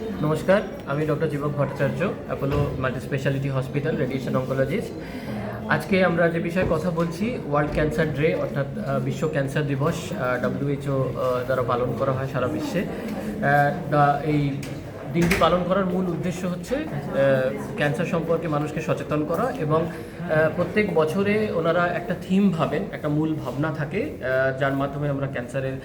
নমস্কার, আমি doctor Jibak Bhattacharya Apollo multi speciality hospital radiation oncologist আজকে আমরা যে বিষয়ে কথা বলছি ওয়ার্ল্ড ক্যান্সার ডে অর্থাৎ বিশ্ব ক্যান্সার দিবস ডাব্লিউএইচও দ্বারা পালন করা হয় সারা বিশ্বে। এই দিনটি পালন করার মূল উদ্দেশ্য হচ্ছে ক্যান্সার সম্পর্কে মানুষকে সচেতন করা এবং প্রত্যেক বছরে ওনারা একটা থিম ভাবেন, একটা মূল ভাবনা থাকে যার মাধ্যমে আমরা ক্যান্সারের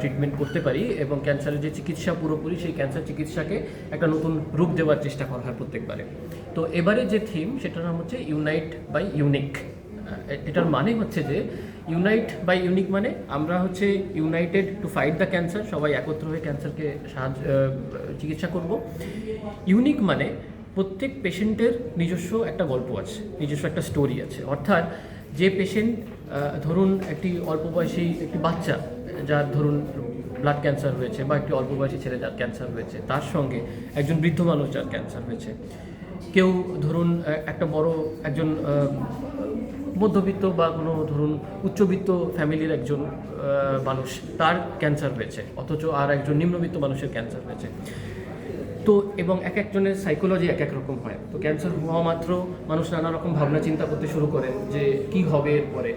ট্রিটমেন্ট করতে পারি এবং ক্যান্সারের যে চিকিৎসা পুরোপুরি সেই ক্যান্সার চিকিৎসাকে একটা নতুন রূপ দেওয়ার চেষ্টা করা হয় প্রত্যেকবারে। তো এবারে যে থিম, সেটার নাম হচ্ছে ইউনাইট বাই ইউনিক এটার মানে হচ্ছে যে ইউনাইট বাই ইউনিক মানে আমরা হচ্ছে united to fight the cancer সবাই একত্র হয়ে ক্যান্সারকে সাহায্য চিকিৎসা করব। ইউনিক মানে প্রত্যেক পেশেন্টের নিজস্ব একটা গল্প আছে, নিজস্ব একটা স্টোরি আছে। অর্থাৎ যে পেশেন্ট ধরুন একটি অল্প বয়সী একটি বাচ্চা, যার ধরুন ব্লাড ক্যান্সার হয়েছে বা একটি অল্প বয়সী ছেলে যার ক্যান্সার হয়েছে, তার সঙ্গে একজন বৃদ্ধ মানুষ যার ক্যান্সার হয়েছে। কেউ ধরুন একটা বড় একজন মধ্যবিত্ত বা কোনো ধরুন উচ্চবিত্ত ফ্যামিলির একজন মানুষ তার ক্যান্সার হয়েছে, অথচ আর একজন নিম্নবিত্ত মানুষের ক্যান্সার হয়েছে। তো এবং এক একজনের সাইকোলজি এক এক রকম হয়। তো ক্যান্সার হওয়া মাত্র মানুষ নানা রকম ভাবনা চিন্তা করতে শুরু করেন যে কি হবে এরপরে।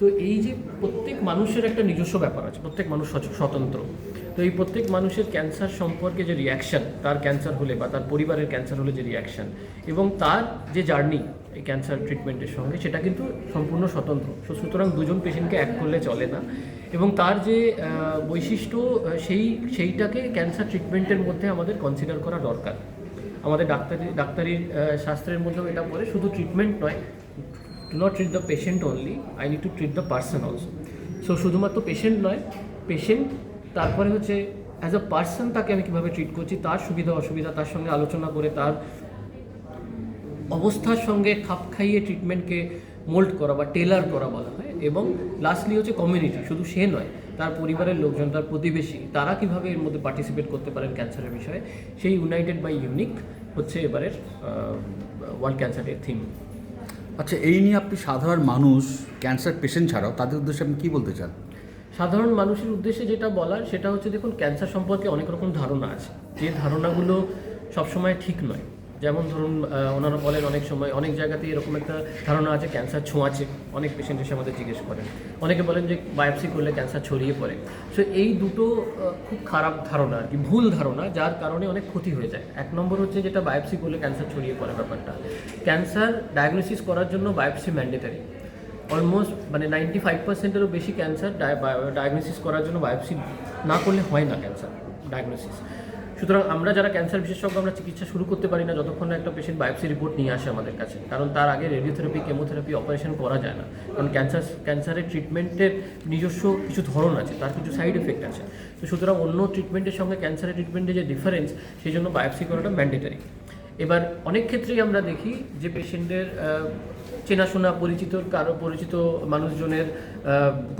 তো এই যে প্রত্যেক মানুষের একটা নিজস্ব ব্যাপার আছে, প্রত্যেক মানুষ স্বতন্ত্র। তো এই প্রত্যেক মানুষের ক্যান্সার সম্পর্কে যে রিয়াকশন তার ক্যান্সার হলে বা তার পরিবারের ক্যান্সার হলে যে রিয়াকশন এবং তার যে জার্নি এই ক্যান্সার ট্রিটমেন্টের সঙ্গে সেটা কিন্তু সম্পূর্ণ স্বতন্ত্র। সো সুতরাং দুজন পেশেন্টকে এক করলে চলে না। এবং তার যে বৈশিষ্ট্য সেই সেইটাকে ক্যান্সার ট্রিটমেন্টের মধ্যে আমাদের কনসিডার করা দরকার। আমাদের ডাক্তারি ডাক্তারি আহ, শাস্ত্রের মধ্যেও এটা বলে শুধু ট্রিটমেন্ট নয় to not treat the patient only I need to treat the person also so শুধুমাত্র পেশেন্ট নয় পেশেন্ট তারপরে হচ্ছে অ্যাজ আ পার্সন তাকে আমি কীভাবে ট্রিট করছি তার সুবিধা অসুবিধা তার সঙ্গে আলোচনা করে তার অবস্থার সঙ্গে খাপ খাইয়ে ট্রিটমেন্টকে মোল্ড করা বা টেলার করা বলা হয় এবং লাস্টলি হচ্ছে কমিউনিটি শুধু সে নয় তার পরিবারের লোকজন তার প্রতিবেশী তারা কীভাবে এর মধ্যে পার্টিসিপেট করতে পারেন ক্যান্সারের বিষয়ে সেই ইউনাইটেড বাই ইউনিক হচ্ছে এবারের ওয়ার্ল্ড ক্যান্সারের থিম আচ্ছা এই নিয়ে আপনি সাধারণ মানুষ ক্যান্সার পেশেন্ট ছাড়াও তাদের উদ্দেশ্যে আপনি কী বলতে চান? সাধারণ মানুষের উদ্দেশ্যে যেটা বলার সেটা হচ্ছে দেখুন ক্যান্সার সম্পর্কে অনেক রকম ধারণা আছে। যে ধারণাগুলো সবসময় ঠিক নয়। যেমন ধরুন ওনারা বলেন অনেক সময়, অনেক জায়গাতে এরকম একটা ধারণা আছে ক্যান্সার ছোঁয়াচে অনেক পেশেন্ট এসে আমাদের জিজ্ঞেস করেন। অনেকে বলেন যে বায়োপসি করলে ক্যান্সার ছড়িয়ে পড়ে। সো এই দুটো খুব খারাপ ধারণা আর কি, ভুল ধারণা, যার কারণে অনেক ক্ষতি হয়ে যায়। এক নম্বর হচ্ছে যেটা বায়োপসি করলে ক্যান্সার ছড়িয়ে পড়ে ব্যাপারটা। ক্যান্সার ডায়াগনোসিস করার জন্য বায়োপসি ম্যান্ডেটারি অলমোস্ট মানে নাইনটি ফাইভ পার্সেন্টেরও বেশি ক্যান্সার ডায়াগনোসিস করার জন্য বায়োপসি না করলে হয় না ক্যান্সার ডায়াগনোসিস সুতরাং আমরা যারা ক্যান্সার বিশেষজ্ঞ, আমরা চিকিৎসা শুরু করতে পারি না যতক্ষণ না একটা পেশেন্ট বায়োপসি রিপোর্ট নিয়ে আসে আমাদের কাছে। কারণ তার আগে রেডিওথেরাপি কেমোথেরাপি অপারেশন করা যায় না। কারণ ক্যান্সার ক্যান্সারের ট্রিটমেন্টের নিজস্ব কিছু ধরন আছে, তার কিছু সাইড এফেক্ট আছে। তো সুতরাং অন্য ট্রিটমেন্টের সঙ্গে ক্যান্সারের ট্রিটমেন্টের যে ডিফারেন্স সেই জন্য বায়োপসি করাটা ম্যান্ডেটারি এবার অনেক ক্ষেত্রেই আমরা দেখি যে পেশেন্টের চেনাশোনা, পরিচিত, কারও পরিচিত মানুষজনের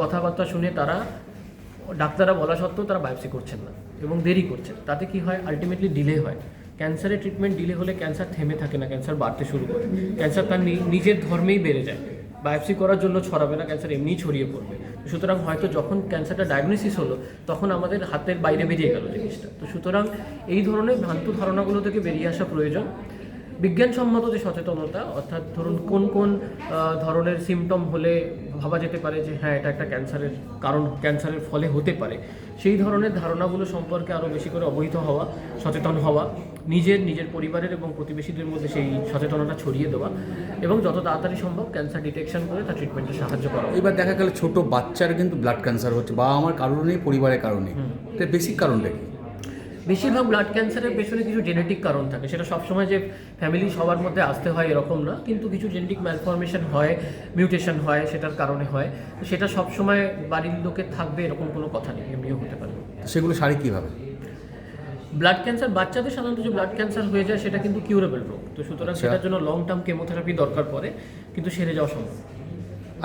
কথাবার্তা শুনে তারা ডাক্তাররা বলা সত্ত্বেও তারা বায়োপসি করছেন না এবং দেরি করছেন। তাতে কি হয়? আলটিমেটলি ডিলে হয়। ক্যান্সারের ট্রিটমেন্ট ডিলে হলে ক্যান্সার থেমে থাকে না, ক্যান্সার বাড়তে শুরু করে। ক্যান্সার তার নিজের ধর্মেই বেড়ে যায়। বায়োপসি করার জন্য ছড়াবে না, ক্যান্সার এমনিই ছড়িয়ে পড়বে। সুতরাং হয়তো যখন ক্যান্সারটা ডায়াগনোসিস হলো, তখন আমাদের হাতের বাইরে বেরিয়ে গেল জিনিসটা। তো সুতরাং এই ধরনের ভ্রান্ত ধারণাগুলো থেকে বেরিয়ে আসা প্রয়োজন। বিজ্ঞানসম্মত যে সচেতনতা অর্থাৎ ধরুন কোন কোন ধরনের সিমটম হলে ভাবা যেতে পারে যে হ্যাঁ এটা একটা ক্যান্সারের কারণ ক্যান্সারের ফলে হতে পারে। সেই ধরনের ধারণাগুলো সম্পর্কে আরও বেশি করে অবহিত হওয়া সচেতন হওয়া নিজের নিজের পরিবারের এবং প্রতিবেশীদের মধ্যে সেই সচেতনতা ছড়িয়ে দেওয়া এবং যত তাড়াতাড়ি সম্ভব ক্যান্সার ডিটেকশন করে তার ট্রিটমেন্টে সাহায্য করা। এবার দেখা গেল ছোট বাচ্চার কিন্তু ব্লাড ক্যান্সার হচ্ছে বা আমার কারণে পরিবারের কারণে। এটা বেসিক কারণটা কি? বেশিরভাগ ব্লাড ক্যান্সারের পেছনে কিছু জেনেটিক কারণ থাকে। সেটা সবসময় যে ফ্যামিলি সবার মধ্যে আসতে হয় এরকম না কিন্তু কিছু জেনেটিক ম্যালফরমেশন হয় মিউটেশন হয় সেটার কারণে হয়। তো সেটা সবসময় বাড়ির লোকের থাকবে এরকম কোনো কথা নেই এমনিও হতে পারে। সেগুলো সারি কীভাবে? ব্লাড ক্যান্সার বাচ্চাদের সাধারণত যে ব্লাড ক্যান্সার হয়ে যায় সেটা কিন্তু কিউরেবল রোগ। তো সুতরাং আচ্ছা। সেটার জন্য লং টার্ম কেমোথেরাপি দরকার পড়ে কিন্তু সেরে যাওয়া সম্ভব।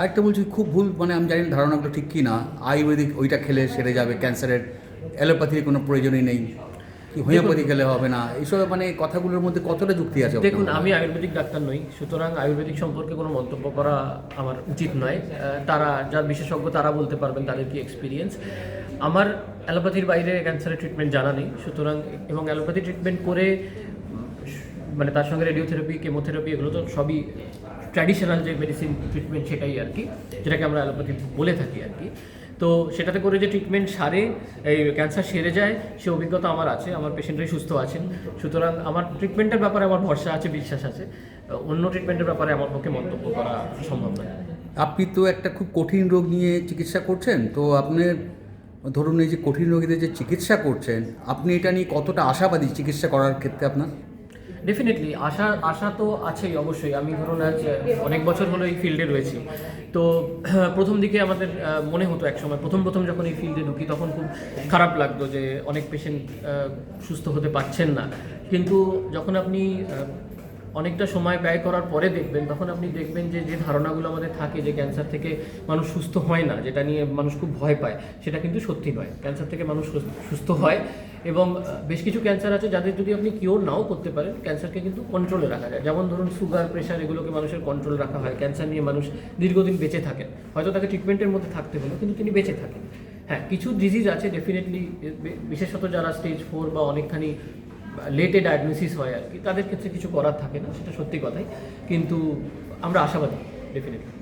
আরেকটা বলছি খুব ভুল মানে আমি জানি ধারণাগুলো ঠিক কি না আয়ুর্বেদিক ওইটা খেলে সেরে যাবে ক্যান্সারের অ্যালোপ্যাথির কোনো প্রয়োজনই নেই। কি হোমিওপ্যাথি খেলে হবে না? এইসব মানে কথাগুলোর মধ্যে কতটা যুক্তি আছে দেখুন আমি আয়ুর্বেদিক ডাক্তার নই সুতরাং আয়ুর্বেদিক সম্পর্কে কোনো মন্তব্য করা আমার উচিত নয়। তারা যার বিশেষজ্ঞ তারা বলতে পারবেন তাদের কি এক্সপিরিয়েন্স আমার অ্যালোপ্যাথির বাইরে ক্যান্সারের ট্রিটমেন্ট জানা নেই সুতরাং এবং অ্যালোপ্যাথি ট্রিটমেন্ট করে মানে তার সঙ্গে রেডিওথেরাপি কেমোথেরাপি এগুলো তো সবই ট্র্যাডিশনাল যে মেডিসিন ট্রিটমেন্ট সেটাই আর কি যেটাকে আমরা অ্যালোপ্যাথি বলে থাকি আর কি। তো সেটাতে করে যে ট্রিটমেন্ট সারে, এই ক্যান্সার সেরে যায়, সে অভিজ্ঞতা আমার আছে, আমার পেশেন্টরাই সুস্থ আছেন। সুতরাং আমার ট্রিটমেন্টের ব্যাপারে আমার ভরসা আছে, বিশ্বাস আছে। অন্য ট্রিটমেন্টের ব্যাপারে আমার পক্ষে মন্তব্য করা সম্ভব নয়। আপনি তো একটা খুব কঠিন রোগ নিয়ে চিকিৎসা করছেন, তো আপনার ধরুন এই যে কঠিন রোগীদের যে চিকিৎসা করছেন, আপনি এটা নিয়ে কতটা আশাবাদী চিকিৎসা করার ক্ষেত্রে আপনার? ডেফিনেটলি আশা আশা তো আছেই অবশ্যই। আমি ধরুন আজ অনেক বছর হলো এই ফিল্ডে রয়েছি। তো, প্রথম দিকে আমাদের মনে হতো একসময়, প্রথম প্রথম যখন এই ফিল্ডে ঢুকি, তখন খুব খারাপ লাগতো যে অনেক পেশেন্ট সুস্থ হতে পারছেন না। কিন্তু যখন আপনি অনেকটা সময় ব্যয় করার পরে দেখবেন, তখন আপনি দেখবেন যে যে ধারণাগুলো আমাদের থাকে যে ক্যান্সার থেকে মানুষ সুস্থ হয় না, যেটা নিয়ে মানুষ খুব ভয় পায়, সেটা কিন্তু সত্যি নয়। ক্যান্সার থেকে মানুষ সুস্থ- হয় এবং বেশ কিছু ক্যান্সার আছে যাদের যদি আপনি কিওর নাও করতে পারেন ক্যান্সারকে কিন্তু কন্ট্রোলে রাখা যায়। যেমন ধরুন সুগার প্রেশার এগুলোকে মানুষের কন্ট্রোল রাখা হয় ক্যান্সার নিয়ে মানুষ দীর্ঘদিন বেঁচে থাকেন। হয়তো তাকে ট্রিটমেন্টের মধ্যে থাকতে হলো, কিন্তু তিনি বেঁচে থাকেন। হ্যাঁ কিছু ডিজিজ আছে ডেফিনেটলি বিশেষত যারা স্টেজ ফোর বা অনেকখানি লেটে ডায়াগনোসিস হয় আর কি। তাদের ক্ষেত্রে কিছু করার থাকে না, সেটা সত্যি কথাই। কিন্তু আমরা আশাবাদী ডেফিনেটলি